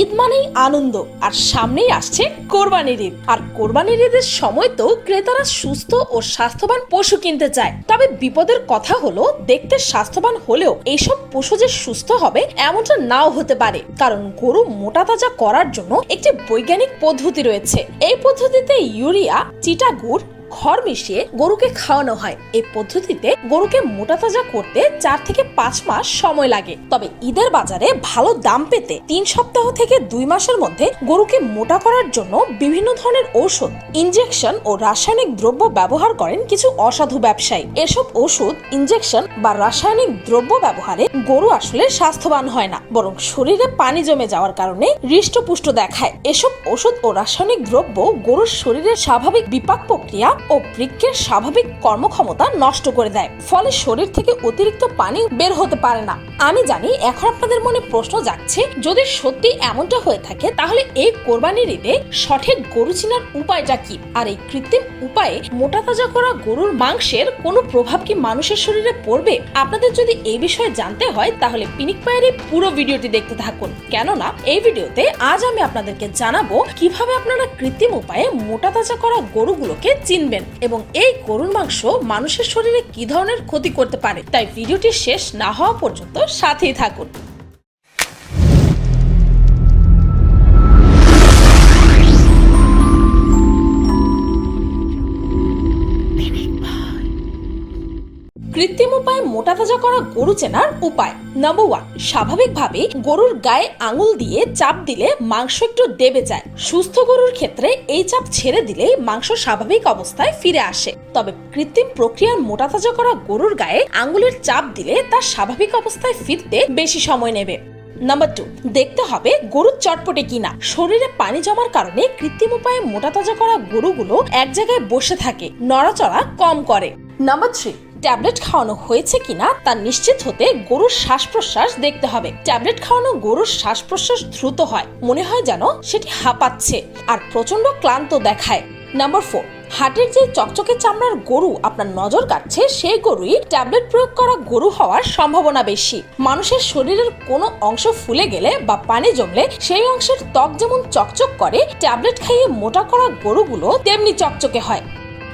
ঈদ মানেই আনন্দ, আর সামনেই আসছে কোরবানির ঈদ। আর কোরবানির ঈদের সময় তো ক্রেতারা সুস্থ ও স্বাস্থ্যবান পশু কিনতে চায়। তবে বিপদের কথা হলো, দেখতে স্বাস্থ্যবান হলেও এইসব পশু যে সুস্থ হবে, এমনটা নাও হতে পারে। কারণ গরু মোটা তাজা করার জন্য একটি বৈজ্ঞানিক পদ্ধতি রয়েছে। এই পদ্ধতিতে ইউরিয়া চিটা গুড় খড় মিশিয়ে গরুকে খাওয়ানো হয়। এই পদ্ধতিতে গরুকে মোটা তাজা করতে চার থেকে পাঁচ মাস সময় লাগে। তবে ঈদের বাজারে ভালো দাম পেতে তিন সপ্তাহ থেকে দুই মাসের মধ্যে গরুকে মোটা করার জন্য বিভিন্ন ধরনের ঔষধ, ইনজেকশন ও রাসায়নিক দ্রব্য ব্যবহার করেন কিছু অসাধু ব্যবসায়ী। এসব ওষুধ ইনজেকশন বা রাসায়নিক দ্রব্য ব্যবহারে গরু আসলে স্বাস্থ্যবান হয় না, বরং শরীরে পানি জমে যাওয়ার কারণে হৃষ্টপুষ্ট দেখায়। এসব ওষুধ ও রাসায়নিক দ্রব্য গরুর শরীরের স্বাভাবিক বিপাক প্রক্রিয়া ও বৃক্ষের স্বাভাবিক কর্মক্ষমতা নষ্ট করে দেয়। ফলে শরীর থেকে অতিরিক্ত পানি বের হতে পারে না। আমি জানি এখন আপনাদের মনে প্রশ্ন যাচ্ছে যদি সত্যি এমনটা হয়ে থাকে, তাহলে এই কোরবানির ঈদে সঠিক গরু চিনার উপায়টা কি? আর এই কৃত্রিম উপায়ে মোটা তাজা করা গরুর মাংসের কোনো প্রভাব কি মানুষের শরীরে পড়বে? আপনাদের যদি এই বিষয়ে জানতে হয়, তাহলে পিনিক পায়ের পুরো ভিডিওটি দেখতে থাকুন। কেননা, এই ভিডিওতে আজ আমি আপনাদেরকে জানাব, কীভাবে আপনারা কৃত্রিম উপায়ে মোটা তাজা করা গরুগুলোকে চিনবেন। এবং এই গরুর মাংস মানুষের শরীরে কি ধরনের ক্ষতি করতে পারে, তাই ভিডিওটি শেষ না হওয়া পর্যন্ত সাথেই থাকুন। কৃত্রিম উপায়ে মোটা তাজা করা গরু চেনার উপায়। নাম্বার ওয়ান স্বাভাবিকভাবে গরুর গায়ে আঙুল দিয়ে চাপ দিলে মাংস একটু দেবে যায়। সুস্থ গরুর ক্ষেত্রে এই চাপ ছেড়ে দিলে মাংস স্বাভাবিক অবস্থায় ফিরে আসে। তবে কৃত্রিম প্রক্রিয়ার মোটা তাজা করা গরুর গায়ে আঙুলের চাপ দিলে তার স্বাভাবিক অবস্থায় ফিরতে বেশি সময় নেবে। নাম্বার টু দেখতে হবে গরুর চটপটে কিনা। শরীরে পানি জমার কারণে কৃত্রিম উপায়ে মোটা তাজা করা গরুগুলো এক জায়গায় বসে থাকে, নড়াচড়া কম করে। নাম্বার থ্রি ট্যাবলেট খাওয়ানো হয়েছে কিনা তা নিশ্চিত হতে গরুর শ্বাস প্রশ্বাস দেখতে হবে। ট্যাবলেট খাওয়ানো গরুর শ্বাস প্রশ্বাস দ্রুত হয়। মনে হয় যেন সেটি হাঁপাচ্ছে আর প্রচণ্ড ক্লান্ত দেখায়। নাম্বার ফোর হাটের যে চকচকে চামড়ার গরু আপনার নজর কাটছে সেই গরুই ট্যাবলেট প্রয়োগ করা গরু হওয়ার সম্ভাবনা বেশি। মানুষের শরীরের কোনো অংশ ফুলে গেলে বা পানি জমলে সেই অংশের ত্বক যেমন চকচক করে, ট্যাবলেট খাইয়ে মোটা করা গরুগুলো তেমনি চকচকে হয়।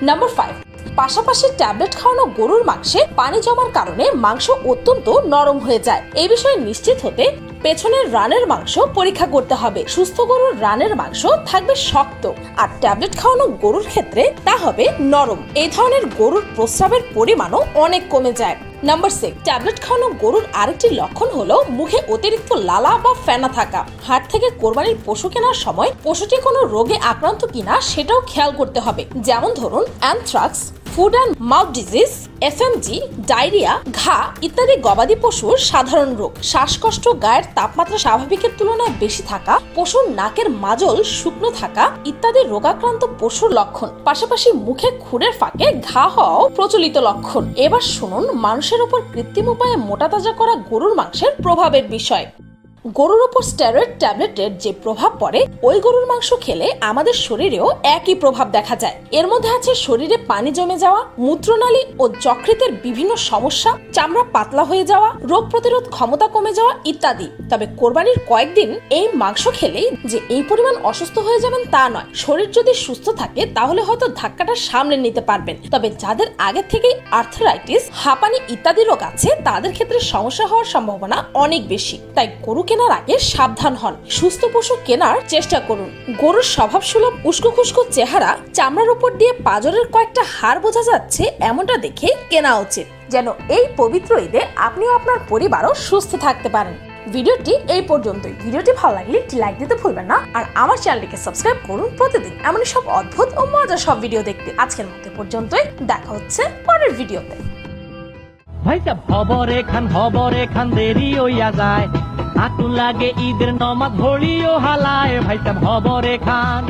নাম্বার ফাইভ পাশাপাশি ট্যাবলেট খাওয়ানো গরুর মাংসে পানি জমার কারণে মাংস অত্যন্ত নরম হয়ে যায়। এ বিষয়ে নিশ্চিত হতে পেছনের রানের মাংস পরীক্ষা করতে হবে। সুস্থ গরুর রানের মাংস থাকবে শক্ত আর ট্যাবলেট খাওয়ানো গরুর ক্ষেত্রে তা হবে নরম। এই ধরনের গরুর প্রস্রাবের পরিমাণও অনেক কমে যায়। নাম্বার সিক্স ট্যাবলেট খাওয়ানো গরুর আরেকটি লক্ষণ হলো মুখে অতিরিক্ত লালা বা ফেনা থাকা। হাট থেকে কোরবানির পশু কেনার সময় পশুটি কোনো রোগে আক্রান্ত কিনা সেটাও খেয়াল করতে হবে। যেমন ধরুন anthrax foot and mouth disease FMG diarrhoea ঘা ইত্যাদি গবাদি পশুর সাধারণ রোগ। শ্বাসকষ্ট, গায়ের তাপমাত্রা স্বাভাবিকের তুলনায় বেশি থাকা, পশুর নাকের মাজল শুকনো থাকা ইত্যাদি রোগাক্রান্ত পশুর লক্ষণ। পাশাপাশি মুখে খুরের ফাঁকে ঘা হওয়াও প্রচলিত লক্ষণ। এবার শুনুন, মানুষের উপর কৃত্রিম উপায়ে মোটা তাজা করা গরুর মাংসের প্রভাবের বিষয়। গরুর ওপর স্টেরয়েড ট্যাবলেটের যে প্রভাব পড়ে, ওই গরুর মাংস খেলে আমাদের শরীরেও একই প্রভাব দেখা যায়। এর মধ্যে আছে শরীরে পানি জমে যাওয়া, মূত্রনালী ও যকৃতের বিভিন্ন সমস্যা, চামড়া পাতলা হয়ে যাওয়া, রোগ প্রতিরোধ ক্ষমতা কমে যাওয়া ইত্যাদি। তবে কোরবানির কয়েকদিন এই মাংস খেলেই যে এই পরিমাণ অসুস্থ হয়ে যাবেন তা নয়। শরীর যদি সুস্থ থাকে, তাহলে হয়তো ধাক্কাটা সামলে নিতে পারবেন। তবে যাদের আগে থেকেই আর্থারাইটিস হাঁপানি ইত্যাদি রোগ আছে, তাদের ক্ষেত্রে সমস্যা হওয়ার সম্ভাবনা অনেক বেশি। তাই গরু কেনার আগে সাবধান হন। সুস্থ পশু কেনার চেষ্টা করুন। গরুর স্বভাব সুলভ উস্কো খুস্কো চেহারা চামড়ার উপর দিয়ে পাজরের কয়েকটা হাড় বোঝা যাচ্ছে, এমনটা দেখে কেনা উচিত। যেন এই পবিত্র ঈদে আপনিও আপনার পরিবারও সুস্থ থাকতে পারেন। ভিডিওটি এই পর্যন্তই। ভিডিওটি ভালো লাগলে একটি লাইক দিতে ভুলবেন না। আর আমার চ্যানেলটিকে সাবস্ক্রাইব করুন প্রতিদিন। এমনই সব অদ্ভুত ও মজার সব ভিডিও দেখতে। আজকের মধ্যে পর্যন্তই। দেখা হচ্ছে পরের ভিডিওতে। ভাই সাহেব হবরে খান হবরে খান দেরি হইয়া যায়। আকুল লাগে ঈদের নমাজ হলিও হালায় ভাইতাম সাহেব হবরে খান।